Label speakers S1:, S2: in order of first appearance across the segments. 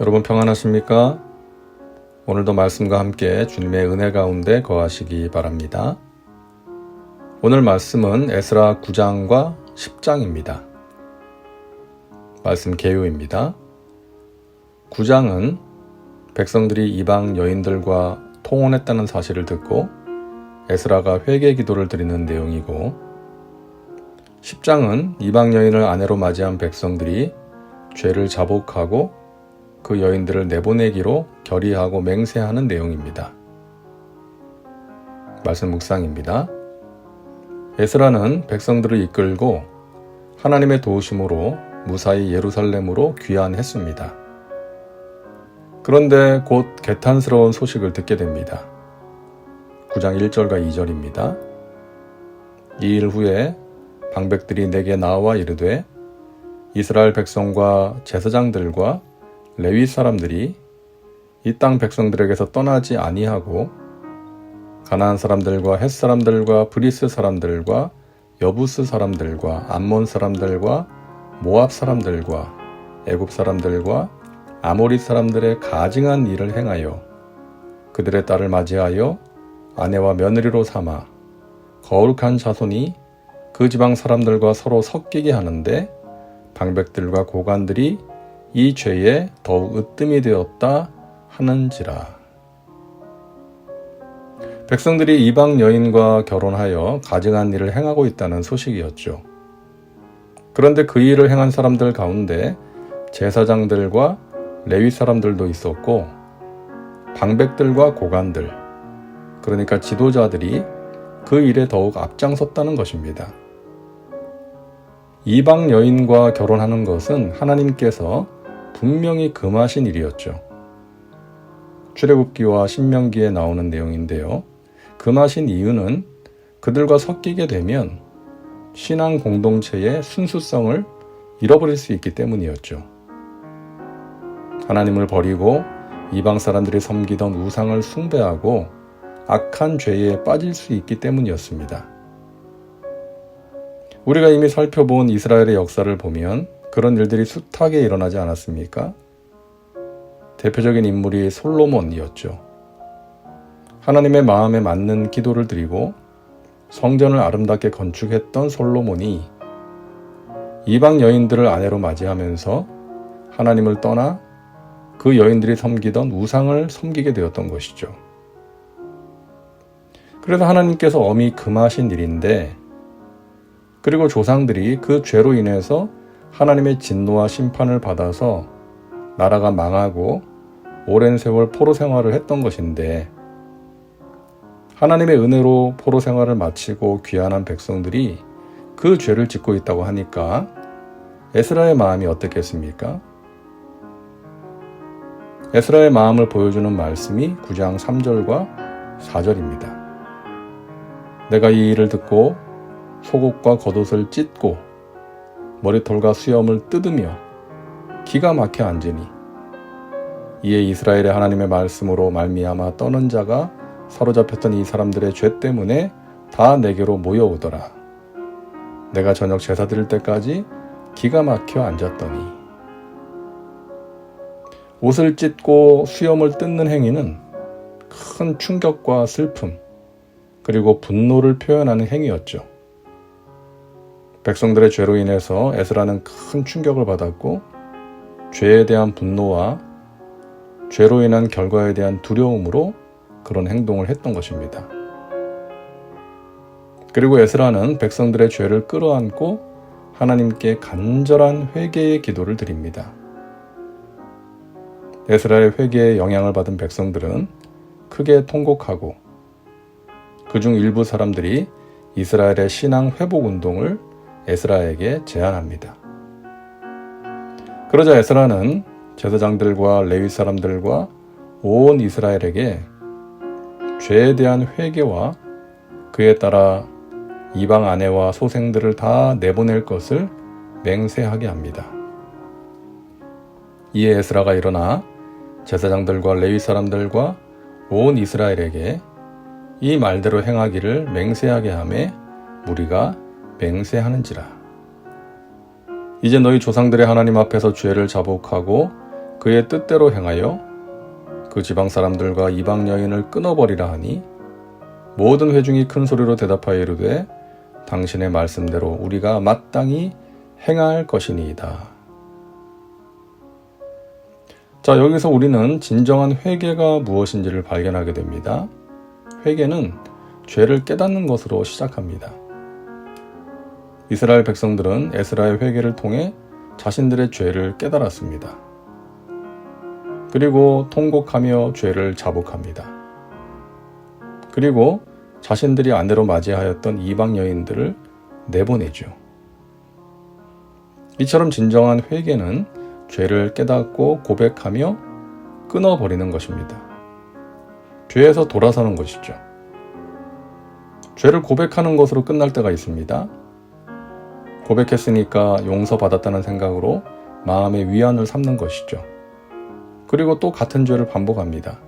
S1: 여러분 평안하십니까? 오늘도 말씀과 함께 주님의 은혜 가운데 거하시기 바랍니다. 오늘 말씀은 에스라 9장과 10장입니다. 말씀 개요입니다. 9장은 백성들이 이방 여인들과 통혼했다는 사실을 듣고 에스라가 회개 기도를 드리는 내용이고 10장은 이방 여인을 아내로 맞이한 백성들이 죄를 자복하고 그 여인들을 내보내기로 결의하고 맹세하는 내용입니다. 말씀 묵상입니다. 에스라는 백성들을 이끌고 하나님의 도우심으로 무사히 예루살렘으로 귀환했습니다. 그런데 곧 개탄스러운 소식을 듣게 됩니다. 9장 1절과 2절입니다. 이 일 후에 방백들이 내게 나와 이르되 이스라엘 백성과 제사장들과 레위 사람들이 이 땅 백성들에게서 떠나지 아니하고 가나안 사람들과 헷 사람들과 브리스 사람들과 여부스 사람들과 암몬 사람들과 모압 사람들과 애굽 사람들과 아모리 사람들의 가증한 일을 행하여 그들의 딸을 맞이하여 아내와 며느리로 삼아 거룩한 자손이 그 지방 사람들과 서로 섞이게 하는데 방백들과 고관들이 이 죄에 더욱 으뜸이 되었다 하는지라. 백성들이 이방 여인과 결혼하여 가증한 일을 행하고 있다는 소식이었죠. 그런데 그 일을 행한 사람들 가운데 제사장들과 레위 사람들도 있었고 방백들과 고관들 그러니까 지도자들이 그 일에 더욱 앞장섰다는 것입니다. 이방 여인과 결혼하는 것은 하나님께서 분명히 금하신 일이었죠. 출애굽기와 신명기에 나오는 내용인데요. 금하신 이유는 그들과 섞이게 되면 신앙 공동체의 순수성을 잃어버릴 수 있기 때문이었죠. 하나님을 버리고 이방 사람들이 섬기던 우상을 숭배하고 악한 죄에 빠질 수 있기 때문이었습니다. 우리가 이미 살펴본 이스라엘의 역사를 보면 그런 일들이 숱하게 일어나지 않았습니까? 대표적인 인물이 솔로몬이었죠. 하나님의 마음에 맞는 기도를 드리고 성전을 아름답게 건축했던 솔로몬이 이방 여인들을 아내로 맞이하면서 하나님을 떠나 그 여인들이 섬기던 우상을 섬기게 되었던 것이죠. 그래서 하나님께서 엄히 금하신 일인데 그리고 조상들이 그 죄로 인해서 하나님의 진노와 심판을 받아서 나라가 망하고 오랜 세월 포로 생활을 했던 것인데 하나님의 은혜로 포로 생활을 마치고 귀환한 백성들이 그 죄를 짓고 있다고 하니까 에스라의 마음이 어떻겠습니까? 에스라의 마음을 보여주는 말씀이 9장 3절과 4절입니다. 내가 이 일을 듣고 속옷과 겉옷을 찢고 머리털과 수염을 뜯으며 기가 막혀 앉으니 이에 이스라엘의 하나님의 말씀으로 말미암아 떠는 자가 사로잡혔던 이 사람들의 죄 때문에 다 내게로 모여오더라. 내가 저녁 제사 드릴 때까지 기가 막혀 앉았더니 옷을 찢고 수염을 뜯는 행위는 큰 충격과 슬픔 그리고 분노를 표현하는 행위였죠. 백성들의 죄로 인해서 에스라는 큰 충격을 받았고 죄에 대한 분노와 죄로 인한 결과에 대한 두려움으로 그런 행동을 했던 것입니다. 그리고 에스라는 백성들의 죄를 끌어안고 하나님께 간절한 회개의 기도를 드립니다. 에스라의 회개에 영향을 받은 백성들은 크게 통곡하고 그중 일부 사람들이 이스라엘의 신앙 회복 운동을 에스라에게 제안합니다. 그러자 에스라는 제사장들과 레위 사람들과 온 이스라엘에게 죄에 대한 회개와 그에 따라 이방 아내와 소생들을 다 내보낼 것을 맹세하게 합니다. 이에 에스라가 일어나 제사장들과 레위 사람들과 온 이스라엘에게 이 말대로 행하기를 맹세하게 하매 무리가 맹세하는지라. 이제 너희 조상들의 하나님 앞에서 죄를 자복하고 그의 뜻대로 행하여 그 지방 사람들과 이방 여인을 끊어버리라 하니 모든 회중이 큰 소리로 대답하여 이르되 당신의 말씀대로 우리가 마땅히 행할 것이니이다. 자, 여기서 우리는 진정한 회개가 무엇인지를 발견하게 됩니다. 회개는 죄를 깨닫는 것으로 시작합니다. 이스라엘 백성들은 에스라의 회개를 통해 자신들의 죄를 깨달았습니다. 그리고 통곡하며 죄를 자복합니다. 그리고 자신들이 아내로 맞이하였던 이방 여인들을 내보내죠. 이처럼 진정한 회개는 죄를 깨닫고 고백하며 끊어버리는 것입니다. 죄에서 돌아서는 것이죠. 죄를 고백하는 것으로 끝날 때가 있습니다. 고백했으니까 용서받았다는 생각으로 마음의 위안을 삼는 것이죠. 그리고 또 같은 죄를 반복합니다.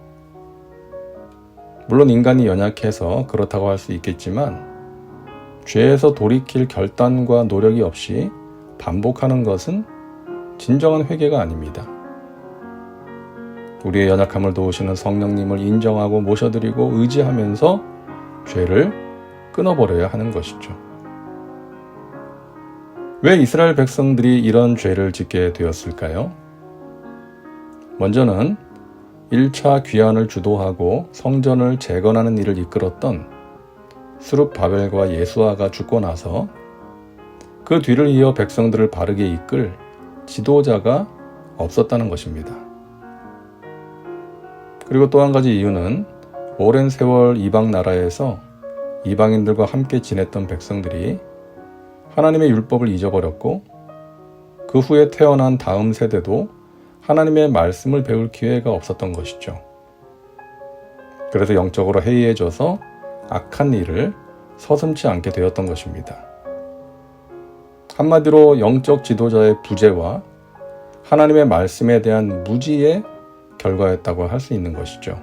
S1: 물론 인간이 연약해서 그렇다고 할 수 있겠지만 죄에서 돌이킬 결단과 노력이 없이 반복하는 것은 진정한 회개가 아닙니다. 우리의 연약함을 도우시는 성령님을 인정하고 모셔드리고 의지하면서 죄를 끊어버려야 하는 것이죠. 왜 이스라엘 백성들이 이런 죄를 짓게 되었을까요? 먼저는 1차 귀환을 주도하고 성전을 재건하는 일을 이끌었던 수룹 바벨과 예수아가 죽고 나서 그 뒤를 이어 백성들을 바르게 이끌 지도자가 없었다는 것입니다. 그리고 또 한 가지 이유는 오랜 세월 이방 나라에서 이방인들과 함께 지냈던 백성들이 하나님의 율법을 잊어버렸고 그 후에 태어난 다음 세대도 하나님의 말씀을 배울 기회가 없었던 것이죠. 그래서 영적으로 해이해져서 악한 일을 서슴지 않게 되었던 것입니다. 한마디로 영적 지도자의 부재와 하나님의 말씀에 대한 무지의 결과였다고 할 수 있는 것이죠.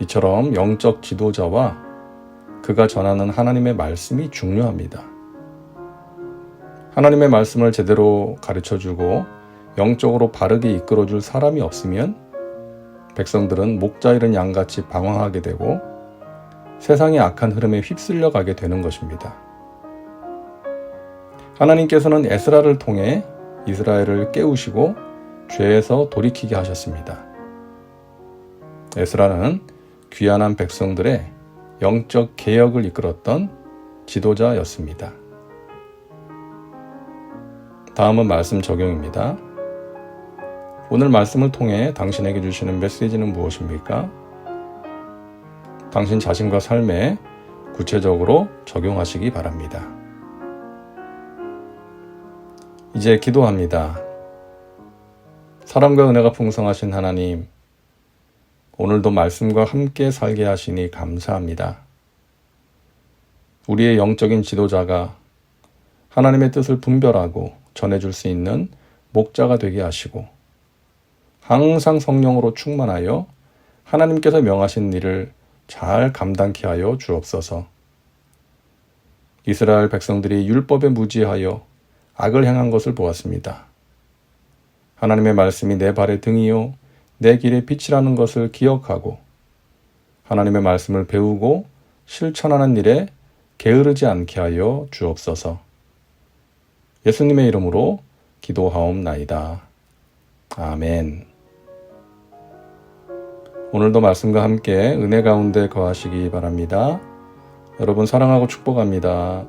S1: 이처럼 영적 지도자와 그가 전하는 하나님의 말씀이 중요합니다. 하나님의 말씀을 제대로 가르쳐 주고 영적으로 바르게 이끌어 줄 사람이 없으면 백성들은 목자 잃은 양같이 방황하게 되고 세상의 악한 흐름에 휩쓸려 가게 되는 것입니다. 하나님께서는 에스라를 통해 이스라엘을 깨우시고 죄에서 돌이키게 하셨습니다. 에스라는 귀한한 백성들의 영적 개혁을 이끌었던 지도자였습니다. 다음은 말씀 적용입니다. 오늘 말씀을 통해 당신에게 주시는 메시지는 무엇입니까? 당신 자신과 삶에 구체적으로 적용하시기 바랍니다. 이제 기도합니다. 사랑과 은혜가 풍성하신 하나님, 오늘도 말씀과 함께 살게 하시니 감사합니다. 우리의 영적인 지도자가 하나님의 뜻을 분별하고 전해줄 수 있는 목자가 되게 하시고, 항상 성령으로 충만하여 하나님께서 명하신 일을 잘 감당케 하여 주옵소서. 이스라엘 백성들이 율법에 무지하여 악을 행한 것을 보았습니다. 하나님의 말씀이 내 발의 등이요, 내 길의 빛이라는 것을 기억하고, 하나님의 말씀을 배우고 실천하는 일에 게으르지 않게 하여 주옵소서. 예수님의 이름으로 기도하옵나이다. 아멘. 오늘도 말씀과 함께 은혜 가운데 거하시기 바랍니다. 여러분 사랑하고 축복합니다.